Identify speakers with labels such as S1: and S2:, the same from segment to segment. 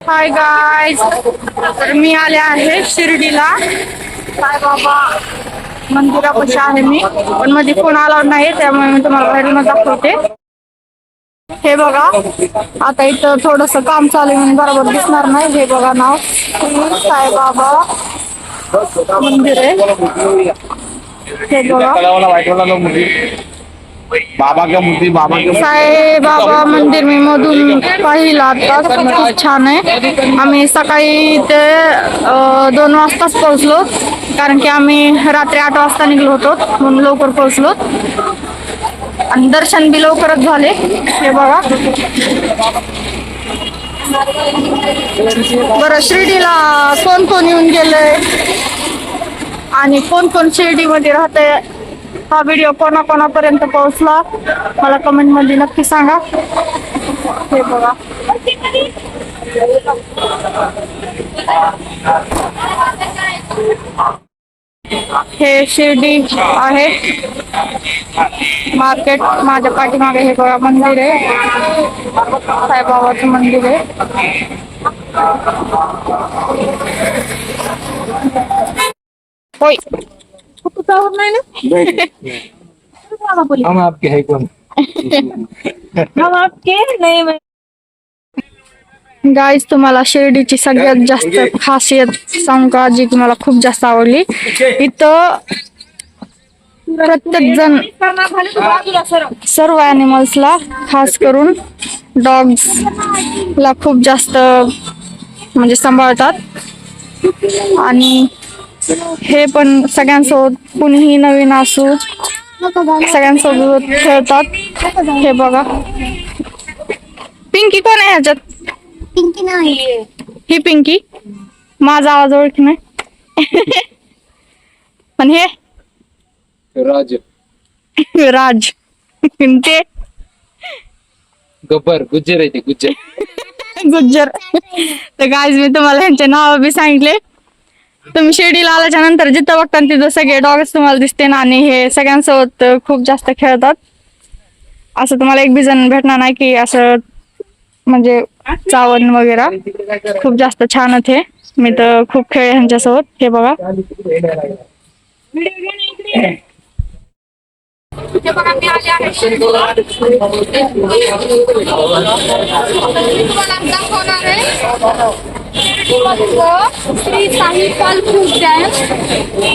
S1: Hi guys तर मी आले आहे शिर्डीला. साईबाबा मंदिरापाशी आहे मी. पण मध्ये फोन आला नाही त्यामुळे मी तुम्हाला बाहेरून दाखवते. हे बघा आता इथं थोडस काम चालू आहे म्हणून बरोबर दिसणार नाही. हे बघा नाव. साईबाबा मंदिर आहे. हे बघा.
S2: बाबा क्या मूर्ति बाबा के
S1: साईबाबा मंदिर मी मधून पाहिलं आता खूप छान आहे. आम्ही सकाळी ते दोन वाजताच पोहोचलो कारण की आम्ही रात्री आठ वाजता निघलो होतो म्हणून लवकर पोहोचलो. आणि दर्शन बी लवकरच झाले हे बघा. बरं शिर्डीला कोण कोण येऊन गेलंय? आणि कोण कोण शिर्डीमध्ये राहतंय? हा व्हिडिओ कोणा कोणापर्यंत पोहोचला? मला कमेंट मध्ये नक्की सांगा. हे हे शिर्डी आहे. मार्केट माझ्या पाठीमागे हे बघा मंदिर आहे. साईबाबाचं मंदिर आहे. होय. नाही ना?
S2: हम आपके है कौन
S1: हम आपके नाही गाईज तुम्हाला शिर्डीची सगळ्यात जास्त खासियत सांगू का जी की मला खूप जास्त आवडली. इथं प्रत्येक जण सर्व अॅनिमल्सला खास करून डॉग्स ला खूप जास्त म्हणजे सांभाळतात. आणि हे पण सगळ्यांसोबत कुणीही नवीन असू सगळ्यांसोबत खेळतात. हे बघा. पिंकी कोण आहे ह्याच्यात?
S3: पिंकी नाही.
S1: ही पिंकी. माझा आवाज ओळख नाही. पण हे?
S2: राज.
S1: राज. ते?
S2: गब्बर गुज्जर आहे ते गुज्जर.
S1: गुज्जर. तर गाईज मी तुम्हाला ह्यांचे नाव बी सांगितले. तुम्ही शिर्डीला आल्याच्यानंतर जिथं बघता तिथं सगळे डॉग्स तुम्हाला दिसते ना आणि हे सगळ्यांसोबत खूप जास्त खेळतात. असं तुम्हाला एक बी भेटणार नाही की असं म्हणजे चावण वगैरे. खूप जास्त छान हे मी तर खूप खेळ ह्यांच्यासोबत. हे बघा. हे बघा मी आले आहे शिर्डीला. तुम्हाला श्री साईपाल फूड डॅम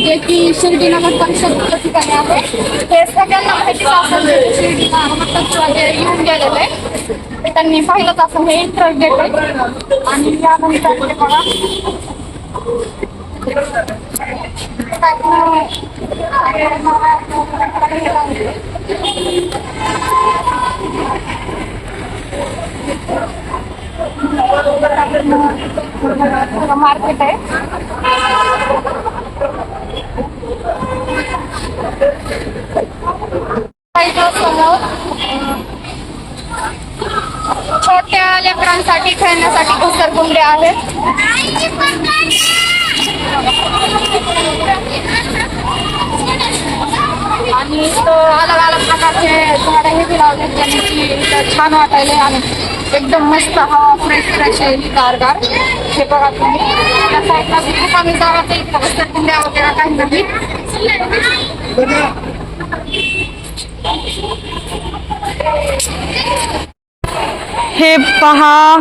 S1: जे की शिर्डीनगर परिषद ठिकाणी आहे. हे सगळ्यांना माहितीच असेल शिर्डी हनुमंत वगैरे येऊन गेलेले त्यांनी पाहिलंच असेल हे इंटरेस्ट आहे. आणि यानंतर हे बघा. मार्केट इथं समोर छोट्या लेकरांसाठी खेळण्यासाठी घसरगुंडे आहेत. आणि इथं अलग अलग प्रकारचे झाडं हे लावले ज्याने छान वाटायले एकदम मस्त हवा फ्रेश फ्रेश आहे गारगार हे बघा तुम्ही. खूप इथं घसरगुंड्या वगैरे काही नाही. हे पहा.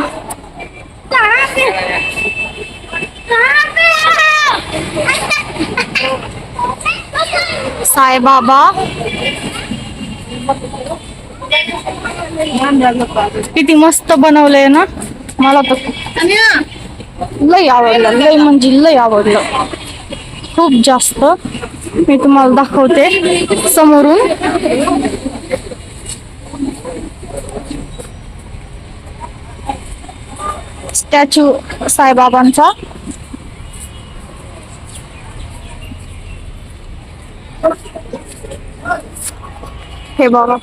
S1: साईबाबा. किती मस्त बनवलंय ना? मला तर लय आवडलं लय म्हणजे लय आवडलं. खूप जास्त. मी तुम्हाला दाखवते समोरून. स्टॅच्यू साईबाबांचा. हे बघा.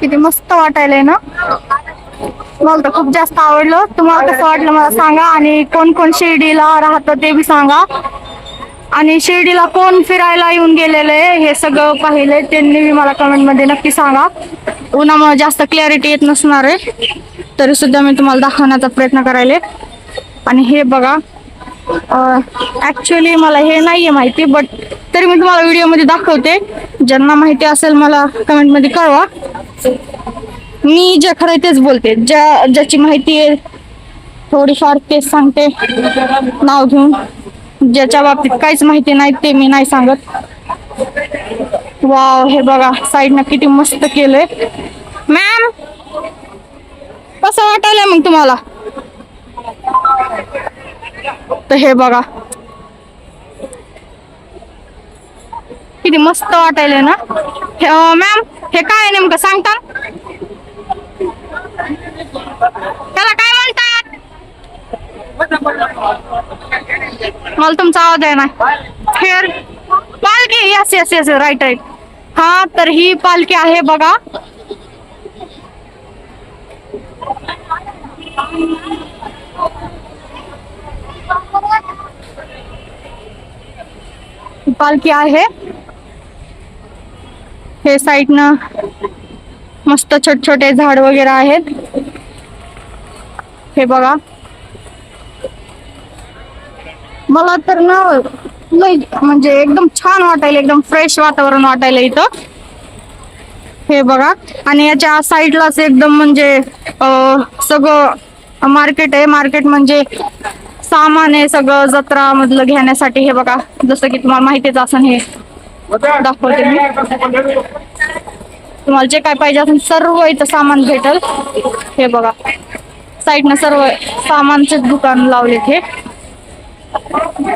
S1: किती मस्त वाटायलंय ना? मला तर खूप जास्त आवडलं. तुम्हाला कसं वाटलं मला सांगा. आणि कोण कोण शिर्डीला राहतं ते बी सांगा. आणि शिर्डीला कोण फिरायला येऊन गेलेले हे सगळं पाहिले त्यांनी मला कमेंटमध्ये नक्की सांगा. उन्हामुळे जास्त क्लॅरिटी येत नसणार आहे. तरी सुद्धा मी तुम्हाला दाखवण्याचा प्रयत्न करायले. आणि हे बघा ऍक्च्युली मला हे नाही आहे माहिती बट तरी मी तुम्हाला व्हिडिओमध्ये दाखवते. ज्यांना माहिती असेल मला कमेंटमध्ये कळवा. मी जे खरं तेच बोलते. ज्या ज्याची माहिती आहे थोडीफार तेच सांगते. नाव घेऊन. ज्याच्या बाबतीत काहीच माहिती नाही ते मी नाही सांगत. वाव हे बघा साईडनं किती मस्त केलंय. मॅम कसं वाटायलंय मग तुम्हाला? तर हे बघा. किती मस्त वाटायलंय ना? हे, मॅम हे काय नेमकं? सांगता? मला तुमचा आवाज आहे ना. खेर पालखी. Yes yes yes right right हा तर ही पालखी आहे बघा. पालखी आहे. हे साईडनं मस्त छोटे छोटे झाड वगैरे आहेत. हे बघा. मला तर ना नाही म्हणजे एकदम छान वाटायला एकदम फ्रेश वातावरण वाटायला इथं. हे बघा. आणि याच्या साईडलाच एकदम म्हणजे सगळं मार्केट आहे. मार्केट म्हणजे सामान आहे सगळं जत्रा मधलं घेण्यासाठी. हे बघा. जसं की तुम्हाला माहितीच असं हे दाखवते मी. तुम्हाला जे काय पाहिजे असेल सर्व इथं सामान भेटल. हे बघा. साईडनं सर्व सामानचे दुकान लावलेत हे.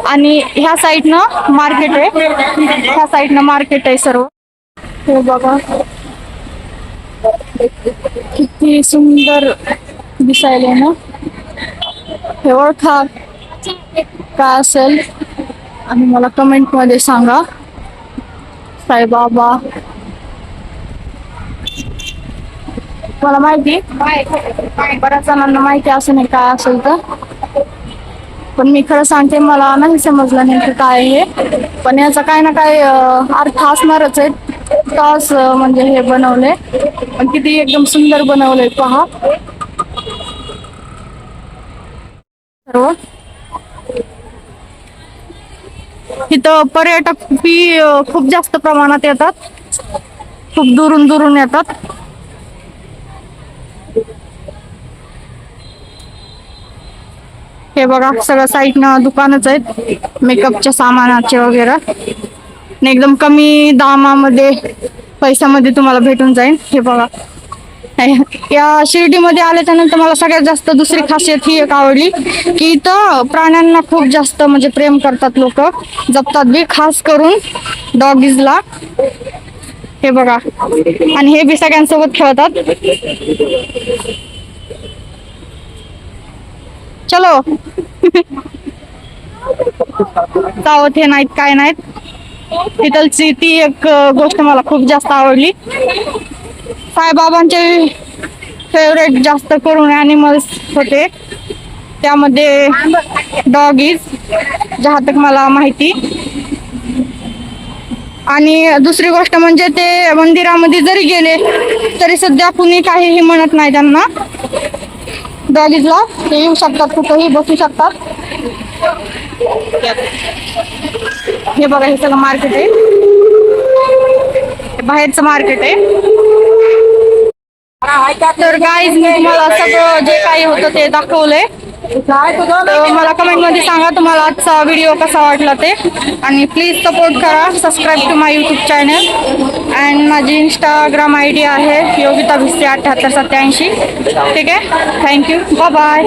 S1: आणि ह्या साईडनं मार्केट आहे. ह्या साईडनं मार्केट आहे सर्व. हे बघा. किती सुंदर दिसायला ना. हे ओळखा काय असेल. आणि मला कमेंटमध्ये सांगा. साईबाबा. मला माहिती बऱ्याच जणांना माहिती असं नाही काय असेल तर. पण मी खरं सांगते मला नाही समजलं नेमकं काय आहे. हे पण याचा काय ना काय अर्थ असणारच आहे. तास म्हणजे हे बनवले. पण किती एकदम सुंदर बनवले पहा. सर्व. इथं पर्यटक बी खूप जास्त प्रमाणात येतात. खूप दुरून दुरून येतात. हे बघा सगळं साईडनं दुकानच आहेत. मेकअपच्या सामानाचे वगैरे. एकदम कमी दामामध्ये पैशामध्ये तुम्हाला भेटून जाईल. हे बघा. या शिर्डीमध्ये आल्याच्यानंतर मला सगळ्यात जास्त दुसरी खासियत ही एक आवडली की इथं प्राण्यांना खूप जास्त म्हणजे प्रेम करतात लोक. जपतात बी खास करून डॉगीजला. हे बघा. आणि हे बी सगळ्यांसोबत खेळतात. चलो. चावत हे नाहीत काय नाहीत. तिथलची ती एक गोष्ट मला खूप जास्त आवडली. साईबाबांचे फेवरेट जास्त करून ॲनिमल्स होते. त्यामध्ये डॉगीज जहा तक मला माहिती. आणि दुसरी गोष्ट म्हणजे ते मंदिरामध्ये जरी गेले तरी सध्या कुणी काहीही म्हणत नाही त्यांना. डॉगीजला ते येऊ शकतात कुठेही बसू शकतात. हे बघा हे सगळं मार्केट आहे. बाहेरचं मार्केट आहे. तर गाईज मी तुम्हाला सगळं जे काही होतं ते दाखवलंय. तर मला कमेंटमध्ये सांगा तुम्हाला आजचा व्हिडिओ कसा वाटला ते. आणि प्लीज सपोर्ट करा subscribe to my YouTube channel and माझी इंस्टाग्राम आय डी आहे योगिता भिस्ते अठ्ठ्याहत्तर सत्याऐंशी ठीक आहे? Thank you bye